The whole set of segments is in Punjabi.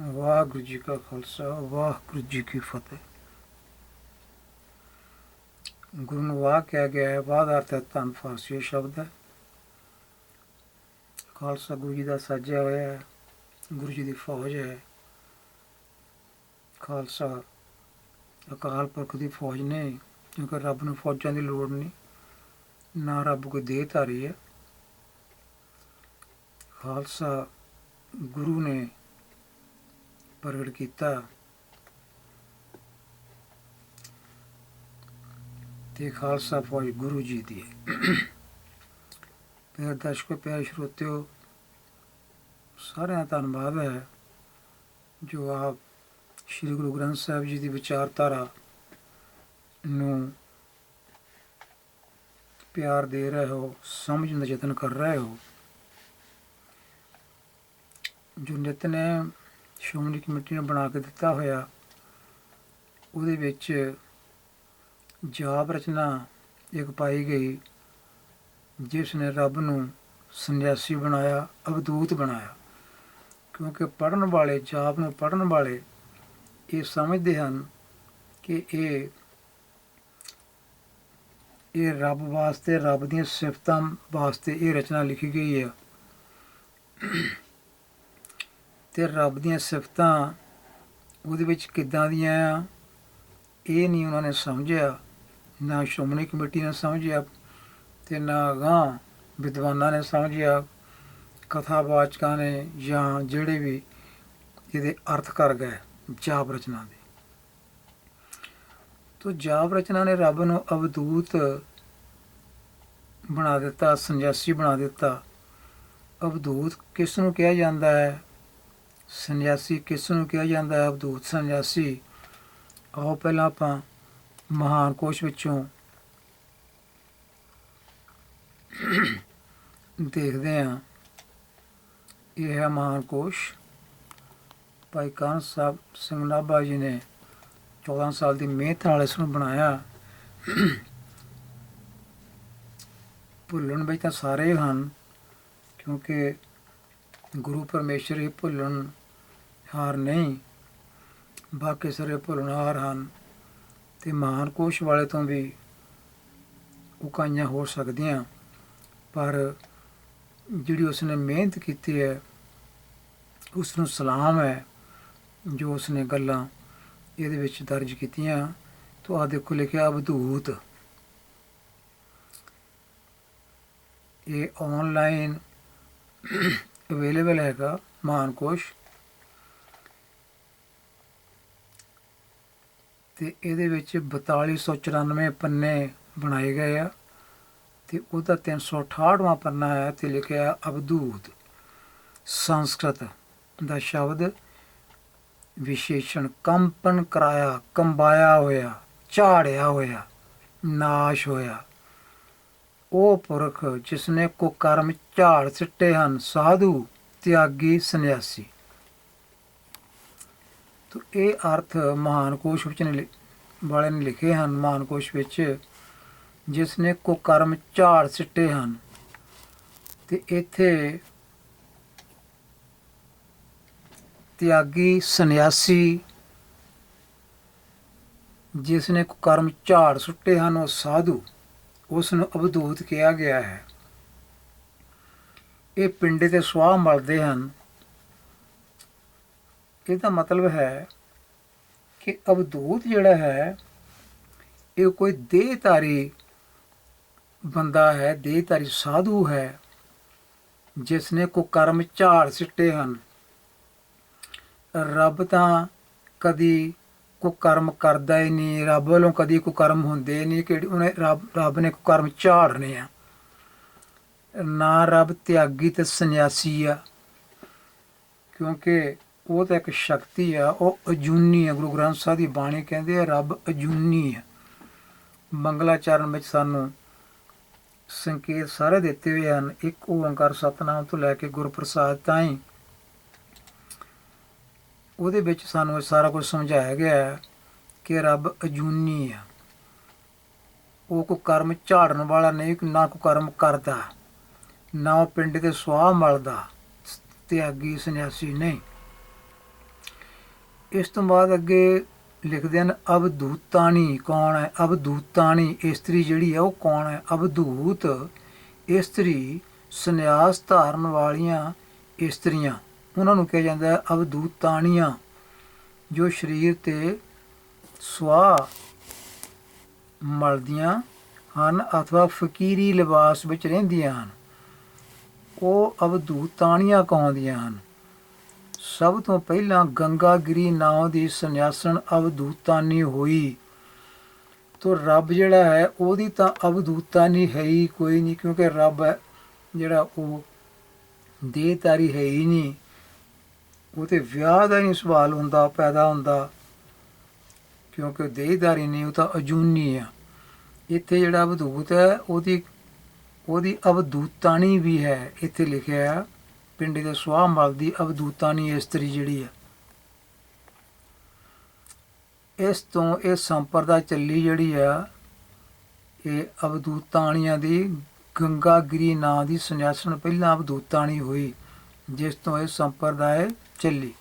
ਵਾਹਿਗੁਰੂ ਜੀ ਕਾ ਖਾਲਸਾ, ਵਾਹਿਗੁਰੂ ਜੀ ਕੀ ਫਤਿਹ। ਗੁਰੂ ਨੂੰ ਵਾਹ ਕਿਹਾ ਗਿਆ ਹੈ ਬਾਦ ਅਰਥ ਹੈ ਧੰਨ ਫਾਰਸੀ ਸ਼ਬਦ ਹੈ। ਖਾਲਸਾ ਗੁਰੂ ਜੀ ਦਾ ਸਾਜਿਆ ਹੋਇਆ ਹੈ, ਗੁਰੂ ਜੀ ਦੀ ਫੌਜ ਹੈ। ਖਾਲਸਾ ਅਕਾਲ ਪੁਰਖ ਦੀ ਫੌਜ ਨੇ, ਕਿਉਂਕਿ ਰੱਬ ਨੂੰ ਫੌਜਾਂ ਦੀ ਲੋੜ ਨਹੀਂ, ਨਾ ਰੱਬ ਕੋਈ ਦੇਹ ਧਾਰੀ ਹੈ। ਖਾਲਸਾ ਗੁਰੂ ਨੇ ਪ੍ਰਗਟ ਕੀਤਾ। ਤੇ ਖਾਲਸਾ ਫੌਜ ਗੁਰੂ ਜੀ ਦੀ। ਪਿਆਰ ਦਰਸ਼ਕੋ, ਪਿਆਰ ਸਰੋਤਿਓ, ਸਾਰਿਆਂ ਦਾ ਧੰਨਵਾਦ ਹੈ ਜੋ ਆਪ ਸ੍ਰੀ ਗੁਰੂ ਗ੍ਰੰਥ ਸਾਹਿਬ ਜੀ ਦੀ ਵਿਚਾਰਧਾਰਾ ਨੂੰ ਪਿਆਰ ਦੇ ਰਹੇ ਹੋ ਸਮਝਣ ਦਾ ਯਤਨ ਕਰ ਰਹੇ ਹੋ। ਜੋ ਨਿਤ ਸ਼੍ਰੋਮਣੀ ਕਮੇਟੀ ਨੇ ਬਣਾ ਕੇ ਦਿੱਤਾ ਹੋਇਆ, ਉਹਦੇ ਵਿੱਚ ਜਾਪ ਰਚਨਾ ਇੱਕ ਪਾਈ ਗਈ, ਜਿਸ ਨੇ ਰੱਬ ਨੂੰ ਸੰਨਿਆਸੀ ਬਣਾਇਆ, ਅਵਧੂਤ ਬਣਾਇਆ। ਕਿਉਂਕਿ ਪੜਨ ਵਾਲੇ, ਜਾਪ ਨੂੰ ਪੜਨ ਵਾਲੇ ਇਹ ਸਮਝਦੇ ਹਨ ਕਿ ਇਹ ਇਹ ਰੱਬ ਵਾਸਤੇ, ਰੱਬ ਦੀਆਂ ਸਿਫਤਾਂ ਵਾਸਤੇ ਇਹ ਰਚਨਾ ਲਿਖੀ ਗਈ ਹੈ ਤੇ ਰੱਬ ਦੀਆਂ ਸਿਫਤਾਂ ਉਹਦੇ ਵਿੱਚ ਕਿੱਦਾਂ ਦੀਆਂ ਆ, ਇਹ ਨਹੀਂ ਉਹਨਾਂ ਨੇ ਸਮਝਿਆ, ਨਾ ਸ਼੍ਰੋਮਣੀ ਕਮੇਟੀ ਨੇ ਸਮਝਿਆ ਤੇ ਨਾ ਗਾਂ ਵਿਦਵਾਨਾਂ ਨੇ ਸਮਝਿਆ ਕਥਾਵਾਚਕਾਂ ਨੇ ਜਾਂ ਜਿਹੜੇ ਵੀ ਇਹਦੇ ਅਰਥ ਕਰ ਗਏ ਜਾਪ ਰਚਨਾ ਦੇ। ਤੋ ਜਾਪ ਰਚਨਾ ਨੇ ਰੱਬ ਨੂੰ ਅਵਦੂਤ ਬਣਾ ਦਿੱਤਾ, ਸੰਜਾਸੀ ਬਣਾ ਦਿੱਤਾ। ਅਵਦੂਤ ਕਿਸ ਨੂੰ ਕਿਹਾ ਜਾਂਦਾ ਹੈ? ਸੰਨਿਆਸੀ ਕਿਸ ਨੂੰ ਕਿਹਾ ਜਾਂਦਾ ਹੈ? ਅਵਧੂਤ ਸੰਨਿਆਸੀ। ਆਓ ਪਹਿਲਾਂ ਆਪਾਂ ਮਹਾਨ ਕੋਸ਼ ਵਿੱਚੋਂ ਦੇਖਦੇ ਹਾਂ। ਇਹ ਹੈ ਮਹਾਨ ਕੋਸ਼। ਭਾਈ ਕਾਨ ਸਾਹਿਬ ਸਿੰਘ ਨਾਭਾ ਜੀ ਨੇ 14 ਸਾਲ ਦੀ ਮਿਹਨਤ ਨਾਲ ਇਸ ਨੂੰ ਬਣਾਇਆ। ਭੁੱਲਣ ਵਿੱਚ ਤਾਂ ਸਾਰੇ ਹਨ, ਕਿਉਂਕਿ ਗੁਰੂ ਪਰਮੇਸ਼ਰ ਹੀ ਭੁੱਲਣ ਹਾਰ ਨਹੀਂ। ਬਾਕੀ ਸਾਰੇ ਭੁੱਲਣਹਾਰ ਹਨ ਤੇ ਮਹਾਨ ਕੋਸ਼ ਵਾਲੇ ਤੋਂ ਵੀ ਉਕਾਈਆਂ ਹੋ ਸਕਦੀਆਂ। ਪਰ ਜਿਹੜੀ ਉਸਨੇ ਮਿਹਨਤ ਕੀਤੀ ਹੈ ਉਸ ਨੂੰ ਸਲਾਮ ਹੈ, ਜੋ ਉਸਨੇ ਗੱਲਾਂ ਇਹਦੇ ਵਿੱਚ ਦਰਜ ਕੀਤੀਆਂ। ਤੋਂ ਆ ਦੇਖੋ, ਲਿਖਿਆ ਅਵਧੂਤ ਇਹ ਆਨਲਾਈਨ ਅਵੇਲੇਬਲ ਹੈਗਾ, ਮਹਾਨ ਤੇ ਇਹਦੇ ਵਿੱਚ 4294 ਪੰਨੇ ਬਣਾਏ ਗਏ ਆ ਤੇ ਉਹਦਾ 368ਵਾਂ ਪੰਨਾ ਹੈ ਤੇ ਲਿਖਿਆ ਅਬਦੂਤ ਸੰਸਕ੍ਰਿਤ ਦਾ ਸ਼ਬਦ ਵਿਸ਼ੇਸ਼ਣ, ਕੰਪਨ ਕਰਾਇਆ, ਕੰਬਾਇਆ ਹੋਇਆ, ਝਾੜਿਆ ਹੋਇਆ, ਨਾਸ਼ ਹੋਇਆ। ਉਹ ਪੁਰਖ ਜਿਸਨੇ ਕੋ ਕਰਮ ਝਾੜ ਸਿੱਟੇ ਹਨ, ਸਾਧੂ, ਤਿਆਗੀ, ਸੰਨਿਆਸੀ। ਤੋ ਇਹ ਅਰਥ ਮਹਾਨ ਕੋਸ਼ ਵਿੱਚ ਨੇ ਲਿ- ਵਾਲੇ ਨੇ ਲਿਖੇ ਹਨ, ਮਹਾਨ ਕੋਸ਼ ਵਿੱਚ ਜਿਸ ਨੇ ਕੋ ਕਰਮ ਝਾੜ ਸਿੱਟੇ ਹਨ। ਤੇ ਇੱਥੇ ਤਿਆਗੀ ਸੰਨਿਆਸੀ ਜਿਸ ਨੇ ਕਰਮ ਝਾੜ ਸੁੱਟੇ ਹਨ, ਉਹ ਸਾਧੂ ਉਸ ਨੂੰ ਅਵਧੂਤ ਕਿਹਾ ਗਿਆ ਹੈ। ਇਹ ਪਿੰਡੇ ਤੇ ਸਵਾਹ ਮਲਦੇ ਹਨ। ਇਹਦਾ ਮਤਲਬ ਹੈ ਕਿ ਅਵਧੂਤ ਜਿਹੜਾ ਹੈ, ਇਹ ਕੋਈ ਦੇਹਧਾਰੀ ਬੰਦਾ ਹੈ, ਦੇਹਧਾਰੀ ਸਾਧੂ ਹੈ ਜਿਸ ਨੇ ਕੋ ਕਰਮ ਝਾੜ ਸਿੱਟੇ ਹਨ। ਰੱਬ ਤਾਂ ਕਦੀ ਕੋ ਕਰਮ ਕਰਦਾ ਹੀ ਨਹੀਂ, ਰੱਬ ਵੱਲੋਂ ਕਦੀ ਕੋ ਕਰਮ ਹੁੰਦੇ ਨਹੀਂ ਕਿ ਉਹਨੇ ਰੱਬ ਰੱਬ ਨੇ ਕੋ ਕਰਮ ਝਾੜਨੇ ਆ। ਨਾ ਰੱਬ ਤਿਆਗੀ ਤੇ ਸੰਨਿਆਸੀ ਆ, ਕਿਉਂਕਿ ਉਹ ਤਾਂ ਇੱਕ ਸ਼ਕਤੀ ਆ, ਉਹ ਅਜੂਨੀ ਆ, ਗੁਰੂ ਗ੍ਰੰਥ ਸਾਹਿਬ ਦੀ ਬਾਣੀ ਕਹਿੰਦੇ ਆ, ਰੱਬ ਅਜੂਨੀ ਆ। ਮੰਗਲਾਚਰਨ ਵਿੱਚ ਸਾਨੂੰ ਸੰਕੇਤ ਸਾਰੇ ਦਿੱਤੇ ਹੋਏ ਹਨ, ਇੱਕ ਓੰਕਾਰ ਸਤਨਾਮ ਤੋਂ ਲੈ ਕੇ ਗੁਰਪ੍ਰਸਾਦ ਤਾਈਂ। ਉਹਦੇ ਵਿੱਚ ਸਾਨੂੰ ਇਹ ਸਾਰਾ ਕੁਝ ਸਮਝਾਇਆ ਗਿਆ ਹੈ ਕਿ ਰੱਬ ਅਜੂਨੀ ਆ। ਉਹ ਕੋ ਕਰਮ ਝਾੜਨ ਵਾਲਾ ਨਹੀਂ, ਨਾ ਕੋ ਕਰਮ ਕਰਦਾ, ਨਾ ਉਹ ਪਿੰਡ ਦੇ ਸੁਆਹ ਮਲਦਾ, ਤਿਆਗੀ, ਸੰਨਿਆਸੀ ਨਹੀਂ। ਇਸ ਤੋਂ ਬਾਅਦ ਅੱਗੇ ਲਿਖਦੇ ਹਨ ਅਵਧੂਤਾਨੀ ਕੌਣ ਹੈ? ਅਵਧੂਤਾਨੀ ਇਸਤਰੀ ਜਿਹੜੀ ਹੈ ਉਹ ਕੌਣ ਹੈ? ਅਵਧੂਤ, ਇਸਤਰੀ, ਸੰਨਿਆਸ ਧਾਰਨ ਵਾਲੀਆਂ ਇਸਤਰੀਆਂ। ਉਹਨਾਂ ਨੂੰ ਕਿਹਾ ਜਾਂਦਾ ਹੈ ਅਵਧੂਤਾਨੀਆਂ ਜੋ ਸਰੀਰ ਤੇ ਸਵਾ ਮਲਦੀਆਂ ਹਨ ਅਥਵਾ ਫਕੀਰੀ ਲਿਬਾਸ ਵਿੱਚ ਰਹਿੰਦੀਆਂ ਹਨ। ਉਹ ਅਵਧੂਤਾਨੀਆਂ ਕਹਾਉਂਦੀਆਂ ਹਨ। ਸਭ ਤੋਂ ਪਹਿਲਾਂ ਗੰਗਾਗਿਰੀ ਨਾਂ ਦੀ ਸੰਨਿਆਸਣ ਅਵਧੂਤਾਨੀ ਹੋਈ। ਤੋ ਰੱਬ ਜਿਹੜਾ ਹੈ, ਉਹਦੀ ਤਾਂ ਅਵਧੂਤਾਨੀ ਹੈ ਹੀ ਕੋਈ ਨਹੀਂ, ਕਿਉਂਕਿ ਰੱਬ ਹੈ, ਜਿਹੜਾ ਉਹ ਦੇਹਧਾਰੀ ਹੈ ਹੀ ਨਹੀਂ। ਉਹ ਤੇ ਵਿਆਹ ਦਾ ਨਹੀਂ ਸਵਾਲ ਹੁੰਦਾ, ਪੈਦਾ ਹੁੰਦਾ, ਕਿਉਂਕਿ ਉਹ ਦੇਹਧਾਰੀ ਨਹੀਂ, ਉਹ ਤਾਂ ਅਜੂਨੀ ਆ। ਇੱਥੇ ਜਿਹੜਾ ਅਵਧੂਤ ਹੈ, ਉਹਦੀ ਉਹਦੀ ਅਵਧੂਤਾਨੀ ਵੀ ਹੈ, ਇੱਥੇ ਲਿਖਿਆ ਹੈ। ਪਿੰਡ ਦੇ ਸੁਆਹ ਮਲ ਦੀ ਅਵਧੂਤਾਨੀ ਇਸਤਰੀ ਜਿਹੜੀ ਹੈ ਇਸ ਤੋਂ ਇਹ ਸੰਪਰਦਾ ਚੱਲੀ ਜਿਹੜੀ ਆ, ਇਹ ਅਵਦੂਤਾਣੀਆਂ ਦੀ ਗੰਗਾਗਿਰੀ ਨਾਂ ਦੀ ਸੰਨਿਆਸਣ ਪਹਿਲਾਂ ਅਵਦੂਤਾਣੀ ਹੋਈ, ਜਿਸ ਤੋਂ ਇਹ ਸੰਪਰਦਾਇ ਚੱਲੀ।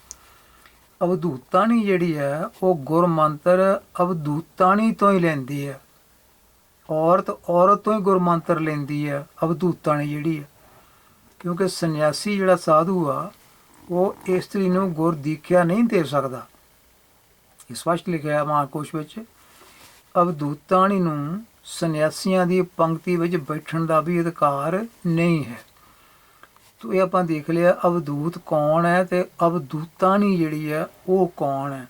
ਅਵਧੂਤਾਣੀ ਜਿਹੜੀ ਹੈ ਉਹ ਗੁਰਮੰਤਰ ਅਵਧੂਤਾਣੀ ਤੋਂ ਹੀ ਲੈਂਦੀ ਹੈ ਔਰਤ ਔਰਤ ਤੋਂ ਹੀ ਗੁਰਮੰਤਰ ਲੈਂਦੀ ਹੈ ਅਵਧੂਤਾਣੀ ਜਿਹੜੀ ਹੈ ਕਿਉਂਕਿ ਸੰਨਿਆਸੀ ਜਿਹੜਾ ਸਾਧੂ ਆ, ਉਹ ਇਸਤਰੀ ਨੂੰ ਗੁਰ ਦੀਖਿਆ ਨਹੀਂ ਦੇ ਸਕਦਾ। ਇਹ ਸਪਸ਼ਟ ਲਿਖਿਆ ਹੈ ਮਹਾਂਕੋਸ਼ ਵਿੱਚ ਅਵਦੂਤਾਣੀ ਨੂੰ ਸੰਨਿਆਸੀਆਂ ਦੀ ਪੰਕਤੀ ਵਿੱਚ ਬੈਠਣ ਦਾ ਵੀ ਅਧਿਕਾਰ ਨਹੀਂ ਹੈ। ਤੋ ਇਹ ਆਪਾਂ ਦੇਖ ਲਿਆ ਅਵਦੂਤ ਕੌਣ ਹੈ ਤੇ ਅਵਦੂਤਾਣੀ ਜਿਹੜੀ ਹੈ, ਉਹ ਕੌਣ ਹੈ?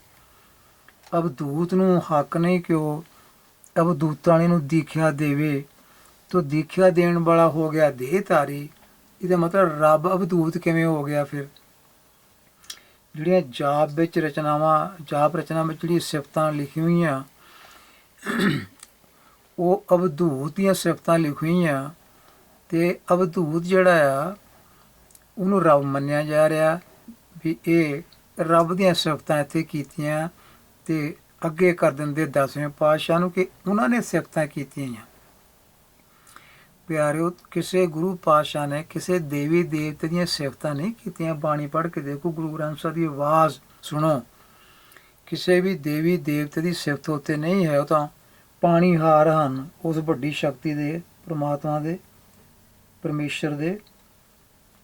ਅਵਧੂਤ ਨੂੰ ਹੱਕ ਨਹੀਂ ਕਿ ਉਹ ਅਵਧੂਤਾਣੀ ਨੂੰ ਦੀਖਿਆ ਦੇਵੇ। ਤੋ ਦੀਖਿਆ ਦੇਣ ਵਾਲਾ ਹੋ ਗਿਆ ਦੇਹਧਾਰੀ। ਇਹਦਾ ਮਤਲਬ ਰੱਬ ਅਵਧੂਤ ਕਿਵੇਂ ਹੋ ਗਿਆ ਫਿਰ? ਜਿਹੜੀਆਂ ਜਾਪ ਵਿੱਚ ਰਚਨਾਵਾਂ, ਜਾਪ ਰਚਨਾ ਵਿੱਚ ਜਿਹੜੀਆਂ ਸਿਫਤਾਂ ਲਿਖੀਆਂ ਹੋਈਆਂ, ਉਹ ਅਵਧੂਤ ਦੀਆਂ ਸਿਫਤਾਂ ਲਿਖੀਆਂ ਹੋਈਆਂ ਤੇ ਅਵਧੂਤ ਜਿਹੜਾ ਆ, ਉਹਨੂੰ ਰੱਬ ਮੰਨਿਆ ਜਾ ਰਿਹਾ ਵੀ ਇਹ ਰੱਬ ਦੀਆਂ ਸਿਫਤਾਂ ਇੱਥੇ ਕੀਤੀਆਂ ਤੇ ਅੱਗੇ ਕਰ ਦਿੰਦੇ ਦਸਵੇਂ ਪਾਤਸ਼ਾਹ ਨੂੰ ਕਿ ਉਹਨਾਂ ਨੇ ਸਿਫਤਾਂ ਕੀਤੀਆਂ। ਪਿਆਰਿਓ, ਕਿਸੇ ਗੁਰੂ ਪਾਤਸ਼ਾਹ ਨੇ, ਕਿਸੇ ਦੇਵੀ ਦੇਵਤੇ ਦੀਆਂ ਸਿਫਤਾਂ ਨਹੀਂ ਕੀਤੀਆਂ। ਬਾਣੀ ਪੜ੍ਹ ਕੇ ਦੇਖੋ, ਗੁਰੂ ਗ੍ਰੰਥ ਸਾਹਿਬ ਦੀ ਆਵਾਜ਼ ਸੁਣੋ। ਕਿਸੇ ਵੀ ਦੇਵੀ ਦੇਵਤੇ ਦੀ ਸਿਫਤ ਉੱਤੇ ਨਹੀਂ ਹੈ, ਉਹ ਤਾਂ ਪਾਣੀ ਹਾਰ ਹਨ, ਉਸ ਵੱਡੀ ਸ਼ਕਤੀ ਦੇ, ਪ੍ਰਮਾਤਮਾ ਦੇ, ਪਰਮੇਸ਼ਰ ਦੇ,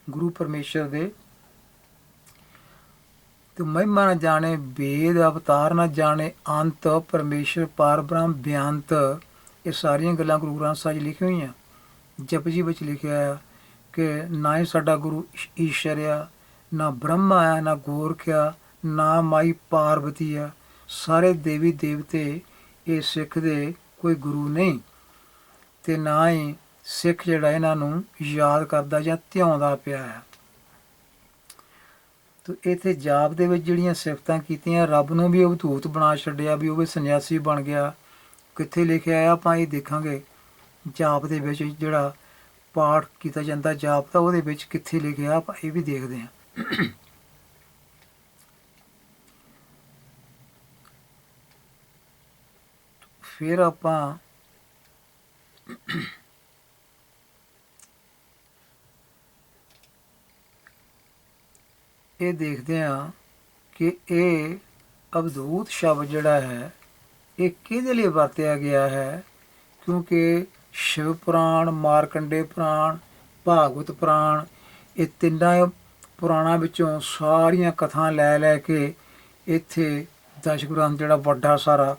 ਗੁਰੂ ਪਰਮੇਸ਼ਰ ਦੇ। ਤੇ ਮਹਿਮਾ ਨਾ ਜਾਣੇ, ਵੇਦ ਅਵਤਾਰ ਨਾ ਜਾਣੇ, ਅੰਤ, ਪਰਮੇਸ਼ਰ, ਪਾਰ ਬ੍ਰਹਮ, ਬਿਆੰਤ, ਇਹ ਸਾਰੀਆਂ ਗੱਲਾਂ ਗੁਰੂ ਗ੍ਰੰਥ ਸਾਹਿਬ 'ਚ ਲਿਖੀਆਂ ਹੋਈਆਂ। ਜਪਜੀ ਵਿੱਚ ਲਿਖਿਆ ਆ ਕਿ ਨਾ ਹੀ ਸਾਡਾ ਗੁਰੂ ਈਸ਼- ਈਸ਼ਰ ਆ, ਨਾ ਬ੍ਰਹਮਾ ਆ, ਨਾ ਗੋਰਖ ਆ, ਨਾ ਮਾਈ ਪਾਰਵਤੀ ਆ। ਸਾਰੇ ਦੇਵੀ ਦੇਵਤੇ ਇਹ ਸਿੱਖ ਦੇ ਕੋਈ ਗੁਰੂ ਨਹੀਂ ਤੇ ਨਾ ਹੀ ਸਿੱਖ ਜਿਹੜਾ ਇਹਨਾਂ ਨੂੰ ਯਾਦ ਕਰਦਾ ਜਾਂ ਧਿਆਉਂਦਾ ਪਿਆ ਹੈ ਤੋ ਇਥੇ ਜਾਪ ਦੇ ਵਿੱਚ ਜਿਹੜੀਆਂ ਸਿਫਤਾਂ ਕੀਤੀਆਂ, ਰੱਬ ਨੂੰ ਵੀ ਅਵਧੂਤ ਬਣਾ ਛੱਡਿਆ, ਵੀ ਉਹ ਵੀ ਸੰਨਿਆਸੀ ਬਣ ਗਿਆ। ਕਿੱਥੇ ਲਿਖਿਆ ਆ? ਆਪਾਂ ਇਹ ਦੇਖਾਂਗੇ। ਜਾਪ ਦੇ ਵਿੱਚ ਜਿਹੜਾ ਪਾਠ ਕੀਤਾ ਜਾਂਦਾ, ਜਾਪ ਦਾ ਉਹਦੇ ਵਿੱਚ ਕਿੱਥੇ ਲਿਖਿਆ, ਆਪਾਂ ਇਹ ਵੀ ਦੇਖਦੇ ਹਾਂ। ਫਿਰ ਆਪਾਂ ਇਹ ਦੇਖਦੇ ਹਾਂ ਕਿ ਇਹ ਅਵਧੂਤ ਸ਼ਬਦ ਜਿਹੜਾ ਹੈ, ਇਹ ਕਿਹਦੇ ਲਈ ਵਰਤਿਆ ਗਿਆ ਹੈ? ਕਿਉਂਕਿ ਸ਼ਿਵ ਪੁਰਾਣ, ਮਾਰਕੰਡੇ ਪੁਰਾਣ, ਭਾਗਵਤ ਪੁਰਾਣ, ਇਹ ਤਿੰਨਾਂ ਪੁਰਾਣਾਂ ਵਿੱਚੋਂ ਸਾਰੀਆਂ ਕਥਾ ਲੈ ਲੈ ਕੇ ਇੱਥੇ ਦਸ਼ ਗ੍ਰੰਥ ਜਿਹੜਾ ਵੱਡਾ ਸਾਰਾ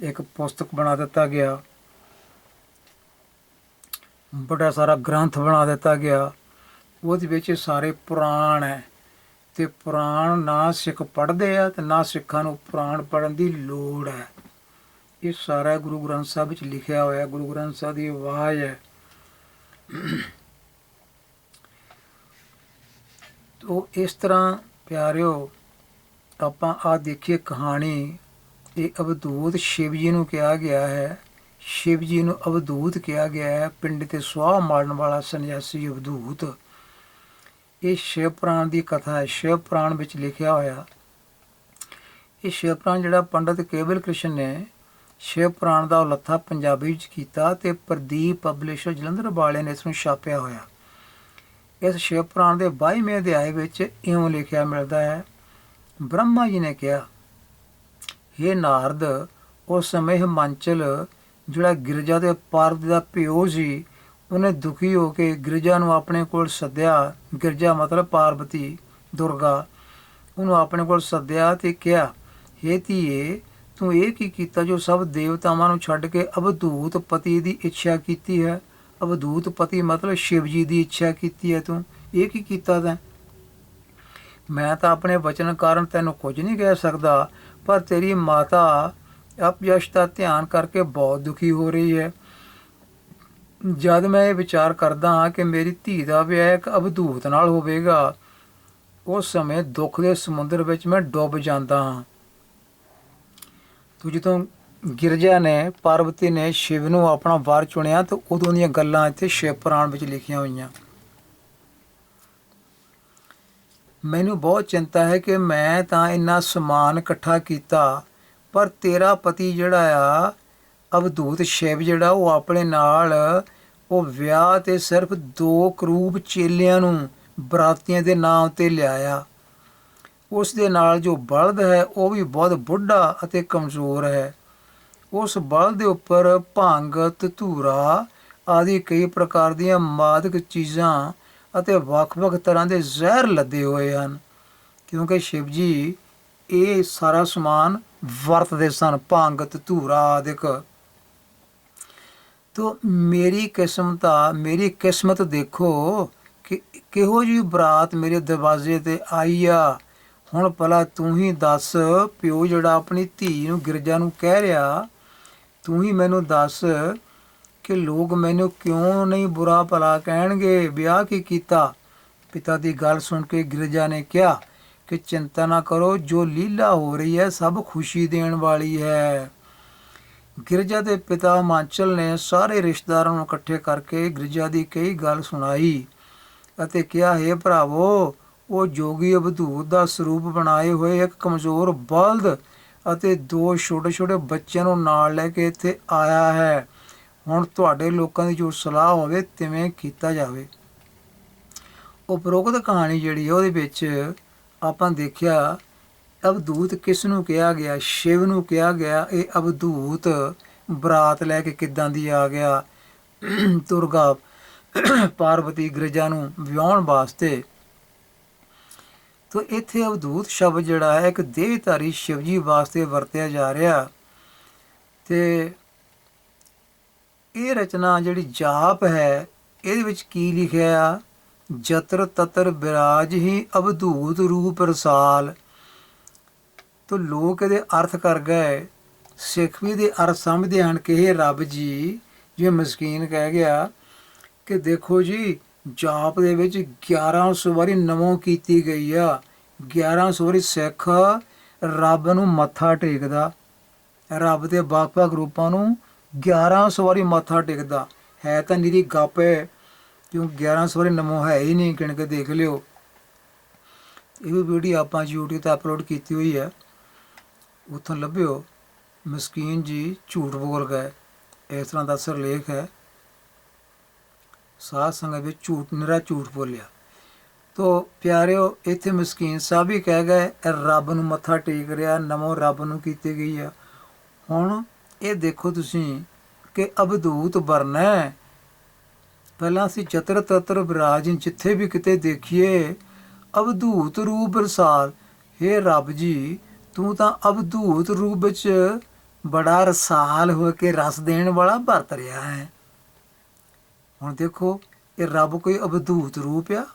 ਇੱਕ ਪੁਸਤਕ ਬਣਾ ਦਿੱਤਾ ਗਿਆ। ਵੱਡਾ ਸਾਰਾ ਗ੍ਰੰਥ ਬਣਾ ਦਿੱਤਾ ਗਿਆ। ਉਹਦੇ ਵਿੱਚ ਸਾਰੇ ਪੁਰਾਣ ਹੈ ਤੇ ਪੁਰਾਣ ਨਾ ਸਿੱਖ ਪੜ੍ਹਦੇ ਆ ਤੇ ਨਾ ਸਿੱਖਾਂ ਨੂੰ ਪੁਰਾਣ ਪੜਨ ਦੀ ਲੋੜ ਹੈ। ਇਹ ਸਾਰਾ ਗੁਰੂ ਗ੍ਰੰਥ ਸਾਹਿਬ ਵਿੱਚ ਲਿਖਿਆ ਹੋਇਆ ਗੁਰੂ ਗ੍ਰੰਥ ਸਾਹਿਬ ਦੀ ਆਵਾਜ਼ ਹੈ। ਤੋ ਇਸ ਤਰ੍ਹਾਂ ਪਿਆਰਿਓ, ਆਪਾਂ ਆ ਦੇਖੀਏ ਕਹਾਣੀ, ਇਹ ਅਵਧੂਤ ਸ਼ਿਵ ਜੀ ਨੂੰ ਕਿਹਾ ਗਿਆ ਹੈ। ਸ਼ਿਵ ਜੀ ਨੂੰ ਅਵਧੂਤ ਕਿਹਾ ਗਿਆ ਹੈ, ਪਿੰਡ ਤੇ ਸੁਆਹ ਮਾਰਨ ਵਾਲਾ ਸੰਨਿਆਸੀ ਅਵਧੂਤ। ਇਹ ਸ਼ਿਵ ਪੁਰਾਣ ਦੀ ਕਥਾ ਹੈ, ਸ਼ਿਵ ਪੁਰਾਣ ਵਿੱਚ ਲਿਖਿਆ ਹੋਇਆ। ਇਹ ਸ਼ਿਵ ਪੁਰਾਣ ਜਿਹੜਾ ਪੰਡਤ ਕੇਵਲ ਕ੍ਰਿਸ਼ਨ ਨੇ ਸ਼ਿਵ ਪੁਰਾਣ ਦਾ ਉਲੱਥਾ ਪੰਜਾਬੀ ਵਿੱਚ ਕੀਤਾ ਤੇ ਪ੍ਰਦੀਪ ਪਬਲਿਸ਼ਰ ਜਲੰਧਰ ਵਾਲੇ ਨੇ ਇਸ ਨੂੰ ਛਾਪਿਆ ਹੋਇਆ। ਇਸ ਸ਼ਿਵ ਪੁਰਾਣ ਦੇ 22ਵੇਂ ਅਧਿਆਏ ਵਿੱਚ ਇਉਂ ਲਿਖਿਆ ਮਿਲਦਾ ਹੈ, ਬ੍ਰਹਮਾ ਜੀ ਨੇ ਕਿਹਾ हे ਨਾਰਦ ਉਸ ਸਮੇਂ ਹਿਮਾਂਚਲ, ਜਿਹੜਾ ਗਿਰਜਾ ਦੇ ਪਾਰਵਤੀ ਦਾ ਪਿਓ ਸੀ, ਉਹਨੇ ਦੁਖੀ ਹੋ ਕੇ ਗਿਰਜਾ ਨੂੰ ਆਪਣੇ ਕੋਲ ਸੱਦਿਆ। ਗਿਰਜਾ ਮਤਲਬ ਪਾਰਵਤੀ, ਦੁਰਗਾ, ਉਹਨੂੰ ਆਪਣੇ ਕੋਲ ਸੱਦਿਆ ਤੇ ਕਿਹਾ, ਹੇ ਧੀਏ ਤੂੰ ਇਹ ਕੀ ਕੀਤਾ ਜੋ ਸਭ ਦੇਵਤਾਵਾਂ ਨੂੰ ਛੱਡ ਕੇ ਅਵਧੂਤ ਪਤੀ ਦੀ ਇੱਛਾ ਕੀਤੀ ਹੈ? ਅਵਧੂਤ ਪਤੀ ਮਤਲਬ ਸ਼ਿਵ ਜੀ ਦੀ ਇੱਛਾ ਕੀਤੀ ਹੈ ਤੂੰ। ਇਹ ਕੀ ਕੀਤਾ ਤੈਂ? ਮੈਂ ਤਾਂ ਆਪਣੇ ਵਚਨ ਕਾਰਨ ਤੈਨੂੰ ਕੁਝ ਨਹੀਂ ਕਹਿ ਸਕਦਾ, ਪਰ ਤੇਰੀ ਮਾਤਾ ਅਪਯਸ਼ ਦਾ ਧਿਆਨ ਕਰਕੇ ਬਹੁਤ ਦੁਖੀ ਹੋ ਰਹੀ ਹੈ। ਜਦ ਮੈਂ ਇਹ ਵਿਚਾਰ ਕਰਦਾ ਹਾਂ ਕਿ ਮੇਰੀ ਧੀ ਦਾ ਵਿਆਹ ਇੱਕ ਅਵਧੂਤ ਨਾਲ ਹੋਵੇਗਾ, ਉਸ ਸਮੇਂ ਦੁੱਖ ਦੇ ਸਮੁੰਦਰ ਵਿੱਚ ਮੈਂ ਡੁੱਬ ਜਾਂਦਾ ਹਾਂ। ਤੂੰ ਜਦੋਂ ਗਿਰਜਾ ਨੇ, ਪਾਰਵਤੀ ਨੇ ਸ਼ਿਵ ਨੂੰ ਆਪਣਾ ਵਾਰ ਚੁਣਿਆ ਤਾਂ ਉਦੋਂ ਦੀਆਂ ਗੱਲਾਂ ਇੱਥੇ ਸ਼ਿਵ ਪੁਰਾਣ ਵਿੱਚ ਲਿਖੀਆਂ ਹੋਈਆਂ। ਮੈਨੂੰ ਬਹੁਤ ਚਿੰਤਾ ਹੈ ਕਿ ਮੈਂ ਤਾਂ ਇੰਨਾ ਸਮਾਨ ਇਕੱਠਾ ਕੀਤਾ, ਪਰ ਤੇਰਾ ਪਤੀ ਜਿਹੜਾ ਆ, ਅਵਧੂਤ ਸ਼ਿਵ ਜਿਹੜਾ, ਉਹ ਆਪਣੇ ਨਾਲ, ਉਹ ਵਿਆਹ ਤੇ ਸਿਰਫ ਦੋ ਕਰੂਪ ਚੇਲਿਆਂ ਨੂੰ ਬਰਾਤੀਆਂ ਦੇ ਨਾਮ ਤੇ ਲਿਆਇਆ। ਉਸ ਦੇ ਨਾਲ ਜੋ ਬਲਦ ਹੈ, ਉਹ ਵੀ ਬਹੁਤ ਬੁੱਢਾ ਅਤੇ ਕਮਜ਼ੋਰ ਹੈ। ਉਸ ਬਲਦ ਦੇ ਉੱਪਰ ਭੰਗ, ਧਤੂਰਾ ਆਦਿ ਕਈ ਪ੍ਰਕਾਰ ਦੀਆਂ ਮਾਦਕ ਚੀਜ਼ਾਂ ਅਤੇ ਵੱਖ-ਵੱਖ ਤਰ੍ਹਾਂ ਦੇ ਜ਼ਹਿਰ ਲੱਦੇ ਹੋਏ ਹਨ, ਕਿਉਂਕਿ ਸ਼ਿਵ ਜੀ ਇਹ ਸਾਰਾ ਸਮਾਨ ਵਰਤਦੇ ਸਨ, ਭੰਗ, ਧਤੂਰਾ ਆਦਿਕ। ਤੋ ਮੇਰੀ ਕਿਸਮਤ ਆ ਮੇਰੀ ਕਿਸਮਤ ਦੇਖੋ ਕਿ ਕਿਹੋ ਜੀ ਬਰਾਤ ਮੇਰੇ ਦਰਵਾਜ਼ੇ ਤੇ ਆਈ ਆ। ਹੁਣ ਭਲਾ ਤੂੰ ਹੀ ਦੱਸ, ਪਿਓ ਜਿਹੜਾ ਆਪਣੀ ਧੀ ਨੂੰ ਗਿਰਜਾ ਨੂੰ ਕਹਿ ਰਿਹਾ, ਤੂੰ ਹੀ ਮੈਨੂੰ ਦੱਸ ਕਿ ਲੋਕ ਮੈਨੂੰ ਕਿਉਂ ਨਹੀਂ ਬੁਰਾ ਭਲਾ ਕਹਿਣਗੇ? ਵਿਆਹ ਕੀ ਕੀਤਾ? ਪਿਤਾ ਦੀ ਗੱਲ ਸੁਣ ਕੇ ਗਿਰਜਾ ਨੇ ਕਿਹਾ ਕਿ ਚਿੰਤਾ ਨਾ ਕਰੋ, ਜੋ ਲੀਲਾ ਹੋ ਰਹੀ ਹੈ ਸਭ ਖੁਸ਼ੀ ਦੇਣ ਵਾਲੀ ਹੈ। ਗਿਰਜਾ ਦੇ ਪਿਤਾ ਮਾਂਚਲ ਨੇ ਸਾਰੇ ਰਿਸ਼ਤੇਦਾਰਾਂ ਨੂੰ ਇਕੱਠੇ ਕਰਕੇ ਗਿਰਜਾ ਦੀ ਕਈ ਗੱਲ ਸੁਣਾਈ ਅਤੇ ਕਿਹਾ, ਹੈ ਭਰਾਵੋ ਉਹ ਜੋਗੀ ਅਵਧੂਤ ਦਾ ਸਰੂਪ ਬਣਾਏ ਹੋਏ ਇੱਕ ਕਮਜ਼ੋਰ ਬਲਦ ਅਤੇ ਦੋ ਛੋਟੇ ਛੋਟੇ ਬੱਚਿਆਂ ਨੂੰ ਨਾਲ ਲੈ ਕੇ ਇੱਥੇ ਆਇਆ ਹੈ। ਹੁਣ ਤੁਹਾਡੇ ਲੋਕਾਂ ਦੀ ਜੋ ਸਲਾਹ ਹੋਵੇ, ਤਿਵੇਂ ਕੀਤਾ ਜਾਵੇ। ਉਪਰੋਕਤ ਕਹਾਣੀ ਜਿਹੜੀ ਉਹਦੇ ਵਿੱਚ ਆਪਾਂ ਦੇਖਿਆ ਅਵਧੂਤ ਕਿਸ ਨੂੰ ਕਿਹਾ ਗਿਆ? ਸ਼ਿਵ ਨੂੰ ਕਿਹਾ ਗਿਆ। ਇਹ ਅਵਧੂਤ ਬਰਾਤ ਲੈ ਕੇ ਕਿੱਦਾਂ ਦੀ ਆ ਗਿਆ? ਦੁਰਗਾ ਪਾਰਵਤੀ ਗ੍ਰਜਾ ਨੂੰ ਵਿਆਹਣ ਵਾਸਤੇ ਤੋ ਇੱਥੇ ਅਵਧੂਤ ਸ਼ਬਦ ਜਿਹੜਾ ਹੈ, ਇੱਕ ਦੇਹਧਾਰੀ ਸ਼ਿਵ ਜੀ ਵਾਸਤੇ ਵਰਤਿਆ ਜਾ ਰਿਹਾ। ਤੇ ਇਹ ਰਚਨਾ ਜਿਹੜੀ ਜਾਪ ਹੈ, ਇਹਦੇ ਵਿੱਚ ਕੀ ਲਿਖਿਆ ਆ? ਜਤਰ ਤਤਰ ਬਿਰਾਜ ਹੀ ਅਵਧੂਤ ਰੂਪ ਰਸਾਲ। ਤੋ ਲੋਕ ਇਹਦੇ ਅਰਥ ਕਰ ਗਏ। ਸਿੱਖ ਵੀ ਦੇ ਅਰਥ ਸਮਝਦੇ ਹਨ ਕਿ ਇਹ ਰੱਬ ਜੀ, ਜਿਵੇਂ ਮਸਕੀਨ ਕਹਿ ਗਿਆ ਕਿ ਦੇਖੋ ਜੀ ਜਾਪ ਦੇ ਵਿੱਚ 1100 ਵਾਰੀ ਨਮੋ ਕੀਤੀ ਗਈ ਆ। 1100 ਵਾਰੀ ਸਿੱਖ ਰੱਬ ਨੂੰ ਮੱਥਾ ਟੇਕਦਾ। ਰੱਬ ਦੇ ਵੱਖ-ਵੱਖ ਰੂਪਾਂ ਨੂੰ 1100 ਵਾਰੀ ਮੱਥਾ ਟੇਕਦਾ। ਹੈ ਤਾਂ ਨਿਰੀ ਗੱਪ ਹੈ, ਕਿਉਂ 1100 ਵਾਰੀ ਨਮੋ ਹੈ ਹੀ ਨਹੀਂ, ਗਿਣ ਕੇ ਦੇਖ ਲਿਓ। ਇਹ ਵੀ ਵੀਡੀਓ ਆਪਾਂ YouTube ਤੇ ਅਪਲੋਡ ਕੀਤੀ ਹੋਈ ਹੈ ਉੱਥੋਂ ਲੱਭਿਓ। ਮਸਕੀਨ ਜੀ ਝੂਠ ਬੋਲ ਗਏ। ਇਸ ਤਰ੍ਹਾਂ ਦਾ ਸਰਲੇਖ ਹੈ। ਸਾਧ ਸੰਗਤ ਵਿੱਚ ਝੂਠ, ਨਿਰਾ ਝੂਠ ਬੋਲਿਆ। ਤੋ ਪਿਆਰਿਓ, ਇੱਥੇ ਮਸਕੀਨ ਸਾਹਿਬ ਹੀ ਕਹਿ ਗਏ ਰੱਬ ਨੂੰ ਮੱਥਾ ਟੇਕ ਰਿਹਾ, ਨਮੋ ਰੱਬ ਨੂੰ ਕੀਤੀ ਗਈ ਆ। ਹੁਣ ਇਹ ਦੇਖੋ ਤੁਸੀਂ ਕਿ ਅਬਦੂਤ ਵਰਨਾ ਪਹਿਲਾਂ ਅਸੀਂ ਚਤਰ ਤਤਰ ਵਿਰਾਜ ਜਿੱਥੇ ਵੀ ਕਿਤੇ ਦੇਖੀਏ ਅਵਧੂਤ ਰੂਪ ਰਸਾਲ हे ਰੱਬ ਜੀ, ਤੂੰ ਤਾਂ ਅਵਧੂਤ ਰੂਪ ਵਿੱਚ ਬੜਾ ਰਸਾਲ ਹੋ ਕੇ ਰਸ ਦੇਣ ਵਾਲਾ ਵਰਤ ਰਿਹਾ ਹੈ। ਹੁਣ ਦੇਖੋ, ਇਹ ਰੱਬ ਕੋਈ ਅਵਧੂਤ ਰੂਪ ਆ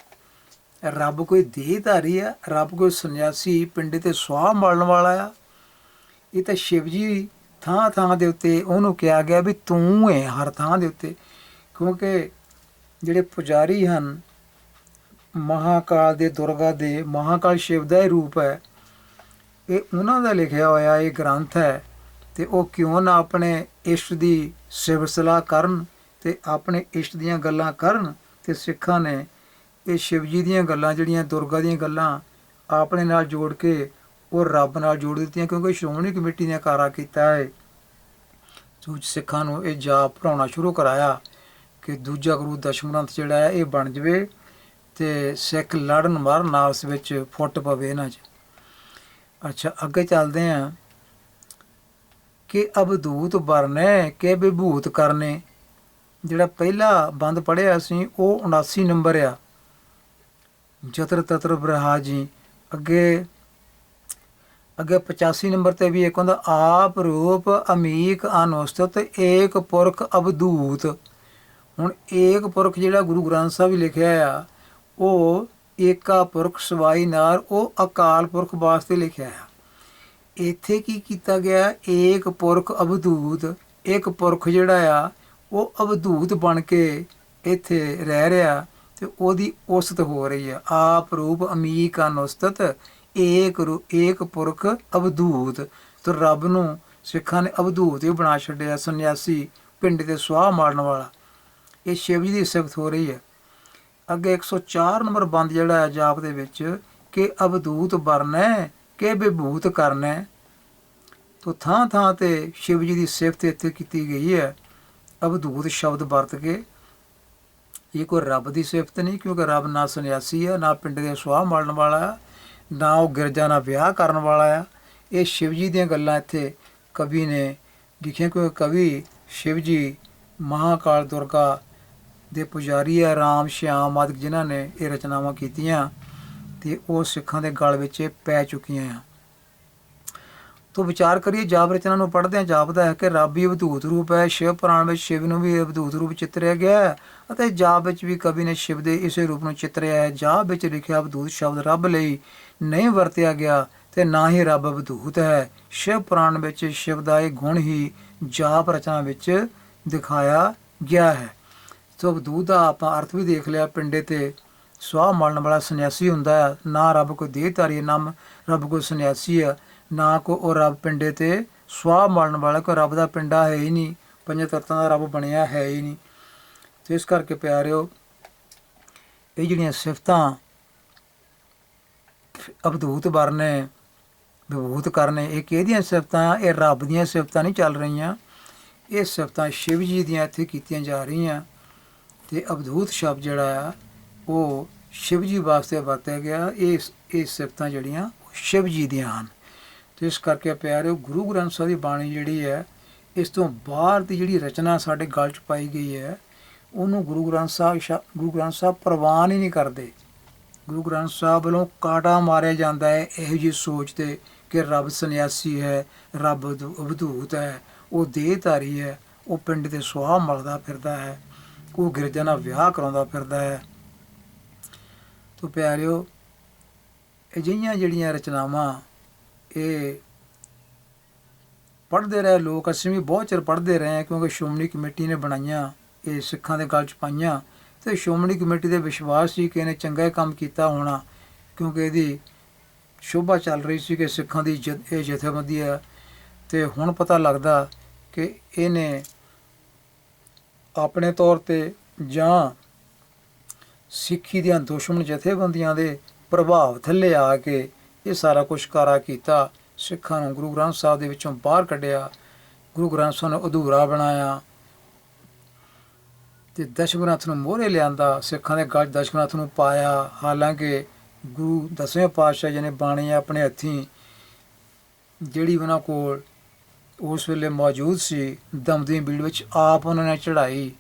ਰੱਬ ਕੋਈ ਦੇਹਧਾਰੀ ਆ, ਰੱਬ ਕੋਈ ਸੰਨਿਆਸੀ ਪਿੰਡੇ ਤੇ ਸਵਾਹ ਮਲਣ ਵਾਲਾ ਆ। ਇਹ ਤਾਂ ਸ਼ਿਵ ਜੀ ਥਾਂ ਥਾਂ ਦੇ ਉੱਤੇ ਉਹਨੂੰ ਕਿਹਾ ਗਿਆ ਵੀ ਤੂੰ ਹੈ ਹਰ ਥਾਂ ਦੇ ਉੱਤੇ, ਕਿਉਂਕਿ ਜਿਹੜੇ ਪੁਜਾਰੀ ਹਨ, ਮਹਾਕਾਲ ਦੇ ਦੁਰਗਾ ਦੇ ਮਹਾਕਾਲ ਸ਼ਿਵ ਦਾ ਹੀ ਰੂਪ ਹੈ। ਇਹ ਉਹਨਾਂ ਦਾ ਲਿਖਿਆ ਹੋਇਆ ਇਹ ਗ੍ਰੰਥ ਹੈ ਤੇ ਉਹ ਕਿਉਂ ਨਾ ਆਪਣੇ ਇਸ਼ਟ ਦੀ ਸਿਵ ਕਰਨ ਤੇ ਆਪਣੇ ਇਸ਼ਟ ਦੀਆਂ ਗੱਲਾਂ ਕਰਨ ਤੇ ਸਿੱਖਾਂ ਨੇ ਇਹ ਸ਼ਿਵਜੀ ਦੀਆਂ ਗੱਲਾਂ, ਜਿਹੜੀਆਂ ਦੁਰਗਾ ਦੀਆਂ ਗੱਲਾਂ ਆਪਣੇ ਨਾਲ ਜੋੜ ਕੇ ਉਹ ਰੱਬ ਨਾਲ ਜੋੜ ਦਿੱਤੀਆਂ, ਕਿਉਂਕਿ ਸ਼੍ਰੋਮਣੀ ਕਮੇਟੀ ਨੇ ਕਾਰਾ ਕੀਤਾ ਹੈ। ਸੂਚ ਸਿੱਖਾਂ ਨੂੰ ਇਹ ਜਾਪ ਪੜਾਉਣਾ ਸ਼ੁਰੂ ਕਰਾਇਆ ਕਿ ਦੂਜਾ ਗੁਰੂ ਦਸ਼ਮ ਗ੍ਰੰਥ ਜਿਹੜਾ ਹੈ, ਇਹ ਬਣ ਜਵੇ ਤੇ ਸਿੱਖ ਲੜਨ ਮਰਨ ਆਪਸ ਵਿੱਚ ਫੁੱਟ ਪਵੇ ਇਹਨਾਂ 'ਚ। ਅੱਛਾ, ਅੱਗੇ ਚੱਲਦੇ ਆਂ ਕਿ ਅਬਦੂਤ ਵਰਨੇ, ਕਿ ਵਿਭੂਤ ਕਰਨੇ। ਜਿਹੜਾ ਪਹਿਲਾ ਬੰਦ ਪੜਿਆ ਸੀ, ਉਹ 79 ਨੰਬਰ ਆ। ਜਤਰ ਤਤਰ ਬ੍ਰਹਾਜੀ ਅੱਗੇ ਅੱਗੇ 85 ਨੰਬਰ ਤੇ ਵੀ ਇੱਕ ਹੁੰਦਾ, ਆਪ ਰੂਪ ਅਮੀਕ ਅਨੁਸਤਤ ਏਕ ਪੁਰਖ ਅਬਦੂਤ। ਹੁਣ ਏਕ ਪੁਰਖ ਜਿਹੜਾ ਗੁਰੂ ਗ੍ਰੰਥ ਸਾਹਿਬ ਲਿਖਿਆ ਆ, ਉਹ ਏਕਾ ਪੁਰਖ ਸਵਾਈ ਨਾਰ, ਉਹ ਅਕਾਲ ਪੁਰਖ ਵਾਸਤੇ ਲਿਖਿਆ ਆ। ਇੱਥੇ ਕੀ ਕੀਤਾ ਗਿਆ? ਏਕ ਪੁਰਖ ਅਬਦੂਤ, ਇੱਕ ਪੁਰਖ ਜਿਹੜਾ ਆ ਉਹ ਅਵਧੂਤ ਬਣ ਕੇ ਇੱਥੇ ਰਹਿ ਰਿਹਾ ਤੇ ਉਹਦੀ ਉਸਤ ਹੋ ਰਹੀ ਹੈ। ਆਪ ਰੂਪ ਅਮੀਕ ਅਨੁਸਤਤ ਏਕ ਰੂ, ਏਕ ਪੁਰਖ ਅਵਧੂਤ। ਤੇ ਰੱਬ ਨੂੰ ਸਿੱਖਾਂ ਨੇ ਅਵਧੂਤ ਹੀ ਬਣਾ ਛੱਡਿਆ, ਸੰਨਿਆਸੀ ਪਿੰਡ ਦੇ ਸੁਆਹ ਮਾਰਨ ਵਾਲਾ। ਇਹ ਸ਼ਿਵ ਜੀ ਦੀ ਸਿਫਤ ਹੋ ਰਹੀ ਹੈ। ਅੱਗੇ 104 ਨੰਬਰ ਬੰਦ ਜਿਹੜਾ ਹੈ ਜਾਪ ਦੇ ਵਿੱਚ, ਕਿ ਅਵਧੂਤ ਬਰਨੈ ਕਿ ਵਿਭੂਤ ਕਰਨੈ। ਤੋ ਥਾਂ ਥਾਂ ਤੇ ਸ਼ਿਵ ਜੀ ਦੀ ਸਿਫਤ ਇੱਥੇ ਕੀਤੀ ਗਈ ਹੈ। ਅਬਦੂਤ ਸ਼ਬਦ ਵਰਤ ਕੇ, ਇਹ ਕੋਈ ਰੱਬ ਦੀ ਸਿਫਤ ਨਹੀਂ, ਕਿਉਂਕਿ ਰੱਬ ਨਾ ਸੰਨਿਆਸੀ ਹੈ ਨਾ ਪਿੰਡ ਦੇ ਸੁਆਹ ਮਾਰਨ ਵਾਲਾ ਹੈ ਨਾ ਉਹ ਗਿਰਜਾ ਨਾਲ ਵਿਆਹ ਕਰਨ ਵਾਲਾ ਆ। ਇਹ ਸ਼ਿਵ ਜੀ ਦੀਆਂ ਗੱਲਾਂ ਇੱਥੇ ਕਵੀ ਨੇ ਲਿਖੀਆਂ, ਕਿਉਂਕਿ ਕਵੀ ਸ਼ਿਵ ਜੀ ਮਹਾਕਾਲ ਦੁਰਗਾ ਦੇ ਪੁਜਾਰੀ ਆ, ਰਾਮ, ਸ਼ਿਆਮ ਆਦਿਕ ਜਿਨ੍ਹਾਂ ਨੇ ਇਹ ਰਚਨਾਵਾਂ ਕੀਤੀਆਂ, ਤੇ ਉਹ ਸਿੱਖਾਂ ਦੇ ਗਲ ਵਿੱਚ ਇਹ ਪੈ ਚੁੱਕੀਆਂ ਆ। ਤੋ ਵਿਚਾਰ ਕਰੀਏ ਜਾਪ ਰਚਨਾ ਨੂੰ ਪੜ੍ਹਦੇ ਹਾਂ ਜਾਪਦਾ ਹੈ ਕਿ ਰੱਬ ਹੀ ਅਵਧੂਤ ਰੂਪ ਹੈ ਸ਼ਿਵ ਪੁਰਾਣ ਵਿੱਚ ਸ਼ਿਵ ਨੂੰ ਵੀ ਅਵਧੂਤ ਰੂਪ ਚਿਤਰਿਆ ਗਿਆ ਹੈ ਅਤੇ ਜਾਪ ਵਿੱਚ ਵੀ ਕਵੀ ਨੇ ਸ਼ਿਵ ਦੇ ਇਸੇ ਰੂਪ ਨੂੰ ਚਿਤਰਿਆ ਹੈ। ਜਾਪ ਵਿੱਚ ਲਿਖਿਆ ਅਵਧੂਤ ਸ਼ਬਦ ਰੱਬ ਲਈ ਨਹੀਂ ਵਰਤਿਆ ਗਿਆ ਤੇ ਨਾ ਹੀ ਰੱਬ ਅਵਧੂਤ ਹੈ। ਸ਼ਿਵ ਪੁਰਾਣ ਵਿੱਚ ਸ਼ਿਵ ਦਾ ਇਹ ਗੁਣ ਹੀ ਜਾਪ ਰਚਨਾ ਵਿੱਚ ਦਿਖਾਇਆ ਗਿਆ ਹੈ। ਸੋ ਅਵਧੂਤ ਦਾ ਆਪਾਂ ਅਰਥ ਵੀ ਦੇਖ ਲਿਆ ਪਿੰਡੇ ਤੇ ਸਵਾਹ ਮਾਲਣ ਵਾਲਾ ਸੰਨਿਆਸੀ ਹੁੰਦਾ ਹੈ। ਨਾ ਰੱਬ ਕੋਈ ਦੇਹਧਾਰੀ ਹੈ, ਨਾ ਰੱਬ ਕੋਈ ਸੰਨਿਆਸੀ ਹੈ। ਨਾ ਕੋ ਉਹ ਰੱਬ ਪਿੰਡੇ ਤੇ ਸਵਾਹ ਮਾਰਨ ਵਾਲਾ ਕੋਈ ਰੱਬ ਦਾ ਪਿੰਡਾ ਹੈ ਹੀ ਨਹੀਂ, ਪੰਜ ਤੱਤਾਂ ਦਾ ਰੱਬ ਬਣਿਆ ਹੈ ਹੀ ਨਹੀਂ। ਤੇ ਇਸ ਕਰਕੇ ਪਿਆਰਿਓ, ਇਹ ਜਿਹੜੀਆਂ ਸਿਫਤਾਂ ਅਬਦੂਤ ਵਰਨੇ, ਵਿਭੂਤ ਕਰਨੇ, ਇਹ ਕਿਹਦੀਆਂ ਸਿਫਤਾਂ? ਇਹ ਰੱਬ ਦੀਆਂ ਸਿਫਤਾਂ ਨਹੀਂ ਚੱਲ ਰਹੀਆਂ। ਇਹ ਸਿਫਤਾਂ ਸ਼ਿਵ ਜੀ ਦੀਆਂ ਇੱਥੇ ਕੀਤੀਆਂ ਜਾ ਰਹੀਆਂ। ਤੇ ਅਬਦੂਤ ਸ਼ਬਦ ਜਿਹੜਾ ਆ, ਉਹ ਸ਼ਿਵ ਜੀ ਵਾਸਤੇ ਵਰਤਿਆ ਗਿਆ। ਇਹ ਇਹ ਸਿਫਤਾਂ ਜਿਹੜੀਆਂ ਸ਼ਿਵ ਜੀ ਦੀਆਂ ਹਨ। ਤੇ ਇਸ ਕਰਕੇ ਪਿਆਰਿਓ, ਗੁਰੂ ਗ੍ਰੰਥ ਸਾਹਿਬ ਦੀ ਬਾਣੀ ਜਿਹੜੀ ਹੈ, ਇਸ ਤੋਂ ਬਾਹਰ ਦੀ ਜਿਹੜੀ ਰਚਨਾ ਸਾਡੇ ਗਲ 'ਚ ਪਾਈ ਗਈ ਹੈ, ਉਹਨੂੰ ਗੁਰੂ ਗ੍ਰੰਥ ਸਾਹਿਬ ਸ਼ਾ- ਗੁਰੂ ਗ੍ਰੰਥ ਸਾਹਿਬ ਪ੍ਰਵਾਨ ਹੀ ਨਹੀਂ ਕਰਦੇ। ਗੁਰੂ ਗ੍ਰੰਥ ਸਾਹਿਬ ਵੱਲੋਂ ਕਾਟਾ ਮਾਰਿਆ ਜਾਂਦਾ ਹੈ, ਇਹੋ ਜਿਹੀ ਸੋਚ ਤੇ ਕਿ ਰੱਬ ਸੰਨਿਆਸੀ ਹੈ, ਰੱਬ ਅਵਧੂ- ਅਵਧੂਤ ਹੈ, ਉਹ ਦੇਹਧਾਰੀ ਹੈ, ਉਹ ਪਿੰਡ ਦੇ ਸੁਆਹ ਮਲਦਾ ਫਿਰਦਾ ਹੈ, ਉਹ ਗਿਰਜਾ ਨਾਲ ਵਿਆਹ ਕਰਾਉਂਦਾ ਫਿਰਦਾ ਹੈ। ਤੋ ਪਿਆਰਿਓ, ਅਜਿਹੀਆਂ ਜਿਹੜੀਆਂ ਰਚਨਾਵਾਂ ਇਹ ਪੜ੍ਹਦੇ ਰਹੇ ਲੋਕ। ਅਸੀਂ ਵੀ ਬਹੁਤ ਚਿਰ ਪੜ੍ਹਦੇ ਰਹੇ ਹਾਂ ਕਿਉਂਕਿ ਸ਼੍ਰੋਮਣੀ ਕਮੇਟੀ ਨੇ ਬਣਾਈਆਂ, ਇਹ ਸਿੱਖਾਂ ਦੇ ਗਲ 'ਚ ਪਾਈਆਂ। ਤੇ ਸ਼੍ਰੋਮਣੀ ਕਮੇਟੀ ਦੇ ਵਿਸ਼ਵਾਸ ਸੀ ਕਿ ਇਹਨੇ ਚੰਗਾ ਕੰਮ ਕੀਤਾ ਹੋਣਾ, ਕਿਉਂਕਿ ਇਹਦੀ ਸ਼ੋਭਾ ਚੱਲ ਰਹੀ ਸੀ ਕਿ ਸਿੱਖਾਂ ਦੀ ਜ- ਇਹ ਜਥੇਬੰਦੀ ਹੈ। ਤੇ ਹੁਣ ਪਤਾ ਲੱਗਦਾ ਕਿ ਇਹਨੇ ਆਪਣੇ ਤੌਰ ਤੇ ਜਾਂ ਸਿੱਖੀ ਦੀਆਂ ਦੁਸ਼ਮਣ ਜਥੇਬੰਦੀਆਂ ਦੇ ਪ੍ਰਭਾਵ ਥੱਲੇ ਆ ਕੇ ਇਹ ਸਾਰਾ ਕੁਝ ਕਾਰਾ ਕੀਤਾ, ਸਿੱਖਾਂ ਨੂੰ ਗੁਰੂ ਗ੍ਰੰਥ ਸਾਹਿਬ ਦੇ ਵਿੱਚੋਂ ਬਾਹਰ ਕੱਢਿਆ, ਗੁਰੂ ਗ੍ਰੰਥ ਸਾਹਿਬ ਨੂੰ ਅਧੂਰਾ ਬਣਾਇਆ ਤੇ ਦਸ਼ਗੁਰਨਾਥ ਨੂੰ ਮੋਹਰੇ ਲਿਆਂਦਾ, ਸਿੱਖਾਂ ਦੇ ਗਲ 'ਚ ਨੂੰ ਪਾਇਆ। ਹਾਲਾਂਕਿ ਗੁਰੂ ਦਸਵੇਂ ਪਾਤਸ਼ਾਹ ਜੀ ਨੇ ਬਾਣੀ ਆਪਣੇ ਹੱਥੀਂ ਜਿਹੜੀ ਉਹਨਾਂ ਕੋਲ ਉਸ ਵੇਲੇ ਮੌਜੂਦ ਸੀ ਦਮਦੀ ਬੀੜ ਵਿੱਚ ਆਪ ਉਹਨਾਂ ਨੇ ਚੜਾਈ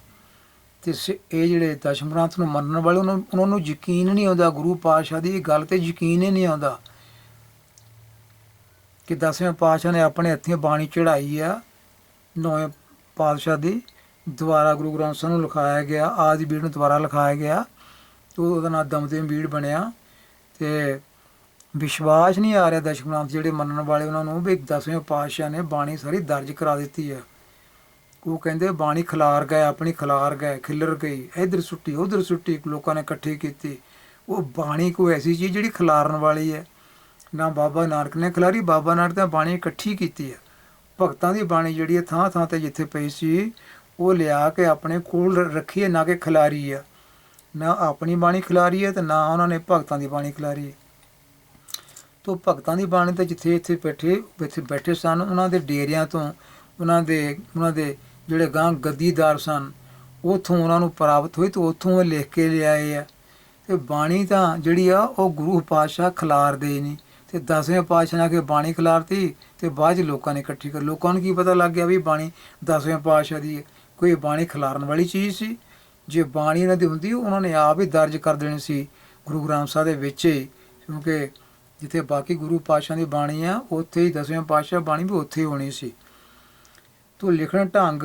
ਤੇ ਸ- ਇਹ ਜਿਹੜੇ ਦਸ਼ਮਗ੍ਰੰਥ ਨੂੰ ਮੰਨਣ ਵਾਲੇ, ਉਹਨਾਂ ਉਹਨਾਂ ਨੂੰ ਯਕੀਨ ਨਹੀਂ ਆਉਂਦਾ, ਗੁਰੂ ਪਾਤਸ਼ਾਹ ਦੀ ਇਹ ਗੱਲ ਤੇ ਯਕੀਨ ਹੀ ਨਹੀਂ ਆਉਂਦਾ। ਕਿ ਦਸਵੇਂ ਪਾਤਸ਼ਾਹ ਨੇ ਆਪਣੇ ਹੱਥੀਂ ਬਾਣੀ ਚੜਾਈ ਆ, ਨੌਵੇਂ ਪਾਤਸ਼ਾਹ ਦੀ, ਦੁਬਾਰਾ ਗੁਰੂ ਗ੍ਰੰਥ ਸਾਹਿਬ ਨੂੰ ਲਿਖਾਇਆ ਗਿਆ, ਆਦਿ ਬੀੜ ਨੂੰ ਦੁਬਾਰਾ ਲਿਖਾਇਆ ਗਿਆ, ਤੇ ਉਹਦਾ ਨਾਮ ਦਮਦਮੀ ਬੀੜ ਬਣਿਆ, ਤੇ ਵਿਸ਼ਵਾਸ ਨਹੀਂ ਆ ਰਿਹਾ ਦਸ਼ਗੁਨਾਮ ਜਿਹੜੇ ਮੰਨਣ ਵਾਲੇ ਉਹਨਾਂ ਨੂੰ ਵੀ ਦਸਵੇਂ ਪਾਤਸ਼ਾਹ ਨੇ ਬਾਣੀ ਸਾਰੀ ਦਰਜ ਕਰਾ ਦਿੱਤੀ ਹੈ ਉਹ ਕਹਿੰਦੇ ਬਾਣੀ ਖਿਲਾਰ ਗਏ, ਆਪਣੀ ਖਿਲਾਰ ਗਏ, ਖਿਲਰ ਗਈ, ਇਧਰ ਸੁੱਟੀ, ਉਧਰ ਸੁੱਟੀ ਲੋਕਾਂ ਨੇ ਇਕੱਠੀ ਕੀਤੀ। ਉਹ ਬਾਣੀ ਕੋਈ ਐਸੀ ਚੀਜ਼ ਜਿਹੜੀ ਖਿਲਾਰਨ ਵਾਲੀ ਹੈ? ਨਾ ਬਾਬਾ ਨਾਨਕ ਨੇ ਖਿਲਾਰੀ, ਬਾਬਾ ਨਾਨਕ ਤਾਂ ਬਾਣੀ ਇਕੱਠੀ ਕੀਤੀ ਹੈ ਭਗਤਾਂ ਦੀ ਬਾਣੀ ਜਿਹੜੀ ਹੈ ਥਾਂ ਥਾਂ ਤੇ ਜਿੱਥੇ ਪਈ ਸੀ, ਉਹ ਲਿਆ ਕੇ ਆਪਣੇ ਕੋਲ ਰੱਖੀ ਹੈ ਨਾ ਕਿ ਖਿਲਾਰੀ ਹੈ ਨਾ ਆਪਣੀ ਬਾਣੀ ਖਿਲਾਰੀ ਹੈ ਤੇ ਨਾ ਉਹਨਾਂ ਨੇ ਭਗਤਾਂ ਦੀ ਬਾਣੀ ਖਿਲਾਰੀ ਹੈ ਤੋ ਭਗਤਾਂ ਦੀ ਬਾਣੀ ਤੇ ਜਿੱਥੇ ਇੱਥੇ ਬੈਠੇ ਇੱਥੇ ਬੈਠੇ ਸਨ, ਉਹਨਾਂ ਦੇ ਡੇਰਿਆਂ ਤੋਂ, ਉਹਨਾਂ ਦੇ ਉਹਨਾਂ ਦੇ ਜਿਹੜੇ ਗਾਂ ਗੱਦੀਦਾਰ ਸਨ, ਉਥੋਂ ਉਹਨਾਂ ਨੂੰ ਪ੍ਰਾਪਤ ਹੋਈ ਤੇ ਉਥੋਂ ਉਹ ਲਿਖ ਕੇ ਲਿਆਏ ਆ। ਤੇ ਬਾਣੀ ਤਾਂ ਜਿਹੜੀ ਆ, ਉਹ ਗੁਰੂ ਪਾਤਸ਼ਾਹ ਖਿਲਾਰਦੇ ਨਹੀਂ ਤੇ ਦਸਵੇਂ ਪਾਤਸ਼ਾਹ ਨੇ ਆ ਕੇ ਬਾਣੀ ਖਿਲਾਰਤੀ ਤੇ ਬਾਅਦ ਚ ਲੋਕਾਂ ਨੇ ਇਕੱਠੀ ਕਰ ਲੋਕਾਂ ਨੂੰ ਕੀ ਪਤਾ ਲੱਗ ਗਿਆ ਵੀ ਬਾਣੀ ਦਸਵੇਂ ਪਾਤਸ਼ਾਹ ਦੀ ਹੈ। ਕੋਈ ਬਾਣੀ ਖਿਲਾਰਨ ਵਾਲੀ ਚੀਜ਼ ਸੀ। ਜੇ ਬਾਣੀ ਇਹਨਾਂ ਦੀ ਹੁੰਦੀ ਉਹਨਾਂ ਨੇ ਆਪ ਹੀ ਦਰਜ ਕਰ ਦੇਣੀ ਸੀ ਗੁਰੂ ਗ੍ਰੰਥ ਸਾਹਿਬ ਦੇ ਵਿੱਚ ਹੀ। ਕਿਉਂਕਿ ਜਿੱਥੇ ਬਾਕੀ ਗੁਰੂ ਪਾਤਸ਼ਾਹ ਦੀ ਬਾਣੀ ਆ ਉੱਥੇ ਹੀ ਦਸਵੇਂ ਪਾਤਸ਼ਾਹ ਬਾਣੀ ਵੀ ਉੱਥੇ ਹੀ ਹੋਣੀ ਸੀ। ਤੋ ਲਿਖਣ ਢੰਗ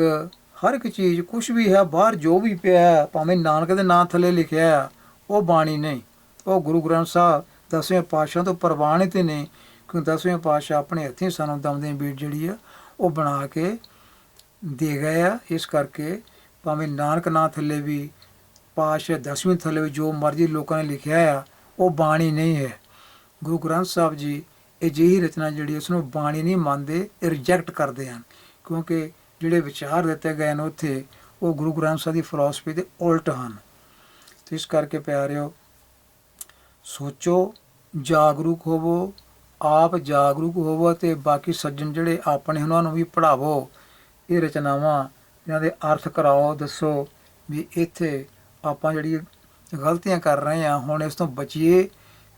ਹਰ ਇੱਕ ਚੀਜ਼ ਕੁਝ ਵੀ ਹੈ ਬਾਹਰ ਜੋ ਵੀ ਪਿਆ ਭਾਵੇਂ ਨਾਨਕ ਦੇ ਨਾਂ ਥੱਲੇ ਲਿਖਿਆ ਹੈ, ਉਹ ਬਾਣੀ ਨਹੀਂ। ਉਹ ਗੁਰੂ ਗ੍ਰੰਥ ਸਾਹਿਬ ਦਸਵੇਂ ਪਾਤਸ਼ਾਹ ਤੋਂ ਪ੍ਰਵਾਨਿਤ ਹੀ ਨੇ ਕਿਉਂਕਿ ਦਸਵੇਂ ਪਾਤਸ਼ਾਹ ਆਪਣੇ ਹੱਥੀਂ ਸਾਨੂੰ ਦਮਦੇ ਬੀੜ ਜਿਹੜੀ ਆ, ਉਹ ਬਣਾ ਕੇ ਦੇ ਗਏ ਆ। ਇਸ ਕਰਕੇ ਭਾਵੇਂ ਨਾਨਕ ਨਾਂ ਥੱਲੇ ਵੀ, ਪਾਤਸ਼ਾਹ ਦਸਵੇਂ ਥੱਲੇ ਵੀ ਜੋ ਮਰਜ਼ੀ ਲੋਕਾਂ ਨੇ ਲਿਖਿਆ ਆ, ਉਹ ਬਾਣੀ ਨਹੀਂ ਹੈ। ਗੁਰੂ ਗ੍ਰੰਥ ਸਾਹਿਬ ਜੀ ਅਜਿਹੀ ਰਚਨਾ ਜਿਹੜੀ ਉਸ ਨੂੰ ਬਾਣੀ ਨਹੀਂ ਮੰਨਦੇ ਰਿਜੈਕਟ ਕਰਦੇ ਹਨ। ਕਿਉਂਕਿ ਜਿਹੜੇ ਵਿਚਾਰ ਦਿੱਤੇ ਗਏ ਨੇ ਉੱਥੇ, ਉਹ ਗੁਰੂ ਗ੍ਰੰਥ ਸਾਹਿਬ ਦੀ ਫਿਲਾਸਫੀ ਦੇ ਉਲਟ ਹਨ। ਤੇ ਇਸ ਕਰਕੇ ਪਿਆਰਿਓ ਸੋਚੋ, ਜਾਗਰੂਕ ਹੋਵੋ, ਆਪ ਜਾਗਰੂਕ ਹੋਵੋ ਤੇ ਬਾਕੀ ਸੱਜਣ ਜਿਹੜੇ ਆਪਣੇ ਉਹਨਾਂ ਨੂੰ ਵੀ ਪੜਾਵੋ ਇਹ ਰਚਨਾਵਾਂ ਇਹਨਾਂ ਦੇ ਅਰਥ ਕਰਾਓ, ਦੱਸੋ ਵੀ ਇੱਥੇ ਆਪਾਂ ਜਿਹੜੀ ਗਲਤੀਆਂ ਕਰ ਰਹੇ ਹਾਂ, ਹੁਣ ਇਸ ਤੋਂ ਬਚੀਏ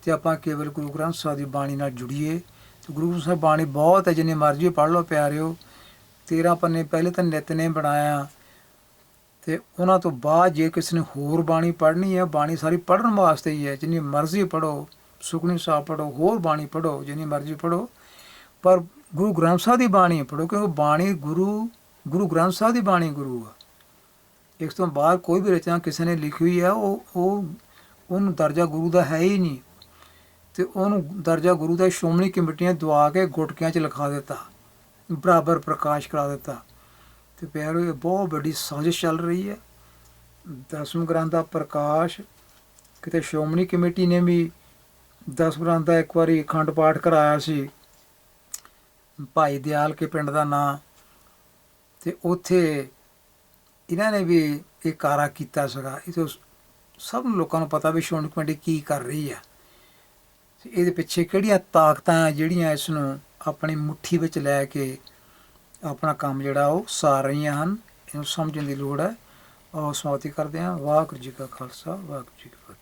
ਤੇ ਆਪਾਂ ਕੇਵਲ ਗੁਰੂ ਗ੍ਰੰਥ ਸਾਹਿਬ ਦੀ ਬਾਣੀ ਨਾਲ ਜੁੜੀਏ। ਤੇ ਗੁਰੂ ਗ੍ਰੰਥ ਸਾਹਿਬ ਬਾਣੀ ਬਹੁਤ ਹੈ, ਜਿੰਨੀ ਮਰਜ਼ੀ ਪੜ੍ਹ ਲਓ ਪਿਆਰਿਓ। 13 ਪੰਨੇ ਪਹਿਲੇ ਤਾਂ ਨਿਤ ਨੇ ਬਣਾਇਆ। ਤੇ ਉਹਨਾਂ ਤੋਂ ਬਾਅਦ ਜੇ ਕਿਸੇ ਨੇ ਹੋਰ ਬਾਣੀ ਪੜ੍ਹਨੀ ਹੈ, ਬਾਣੀ ਸਾਰੀ ਪੜ੍ਹਨ ਵਾਸਤੇ ਹੀ ਹੈ। ਜਿੰਨੀ ਮਰਜ਼ੀ ਪੜ੍ਹੋ ਸੁਖਨੀ ਸਾਹਿਬ ਪੜ੍ਹੋ, ਹੋਰ ਬਾਣੀ ਪੜ੍ਹੋ, ਜਿੰਨੀ ਮਰਜ਼ੀ ਪੜ੍ਹੋ। ਪਰ ਗੁਰੂ ਗ੍ਰੰਥ ਸਾਹਿਬ ਦੀ ਬਾਣੀ ਪੜ੍ਹੋ, ਕਿਉਂਕਿ ਬਾਣੀ ਗੁਰੂ ਗੁਰੂ ਗ੍ਰੰਥ ਸਾਹਿਬ ਦੀ ਬਾਣੀ ਗੁਰੂ ਆ। ਇਸ ਤੋਂ ਬਾਅਦ ਕੋਈ ਵੀ ਰਚਨਾ ਕਿਸੇ ਨੇ ਲਿਖੀ ਹੋਈ ਹੈ, ਉਹ ਉਹ, ਉਹਨੂੰ ਦਰਜਾ ਗੁਰੂ ਦਾ ਹੈ ਹੀ ਨਹੀਂ। ਤੇ ਉਹਨੂੰ ਦਰਜਾ ਗੁਰੂ ਦਾ ਸ਼੍ਰੋਮਣੀ ਕਮੇਟੀਆਂ ਦਵਾ ਕੇ ਗੁਟਕਿਆਂ 'ਚ ਲਿਖਾ ਦਿੱਤਾ, ਬਰਾਬਰ ਪ੍ਰਕਾਸ਼ ਕਰਾ ਦਿੱਤਾ। ਤੇ ਪਿਆਰੋ, ਇਹ ਬਹੁਤ ਵੱਡੀ ਸਾਜ਼ਿਸ਼ ਚੱਲ ਰਹੀ ਹੈ। ਦਸਮ ਗ੍ਰੰਥ ਦਾ ਪ੍ਰਕਾਸ਼, ਕਿਤੇ ਸ਼੍ਰੋਮਣੀ ਕਮੇਟੀ ਨੇ ਵੀ ਦਸਮ ਗ੍ਰੰਥ ਦਾ ਇੱਕ ਵਾਰੀ ਅਖੰਡ ਪਾਠ ਕਰਾਇਆ ਸੀ। ਭਾਈ ਦਿਆਲ ਕੇ ਪਿੰਡ ਦਾ ਨਾਂ, ਤੇ ਉੱਥੇ ਇਹਨਾਂ ਨੇ ਵੀ ਇਹ ਕਾਰਾ ਕੀਤਾ ਸੀਗਾ। ਇਹ ਸਭ ਲੋਕਾਂ ਨੂੰ ਪਤਾ ਵੀ ਸ਼੍ਰੋਮਣੀ ਕਮੇਟੀ ਕੀ ਕਰ ਰਹੀ ਹੈ। ਇਹਦੇ ਪਿੱਛੇ ਕਿਹੜੀਆਂ ਤਾਕਤਾਂ ਜਿਹੜੀਆਂ ਇਸ ਨੂੰ ਆਪਣੀ ਮੁਠੀ ਵਿੱਚ ਲੈ ਕੇ ਆਪਣਾ ਕੰਮ ਜਿਹੜਾ ਉਹ ਸਾਰ ਰਹੀਆਂ ਹਨ, ਇਹਨੂੰ ਸਮਝਣ ਦੀ ਲੋੜ ਹੈ। ਔਰ ਸਮਾਪਤੀ ਕਰਦੇ ਹਾਂ। ਵਾਹਿਗੁਰੂ ਜੀ ਕਾ ਖਾਲਸਾ, ਵਾਹਿਗੁਰੂ ਜੀ ਕੀ ਫਤਿਹ।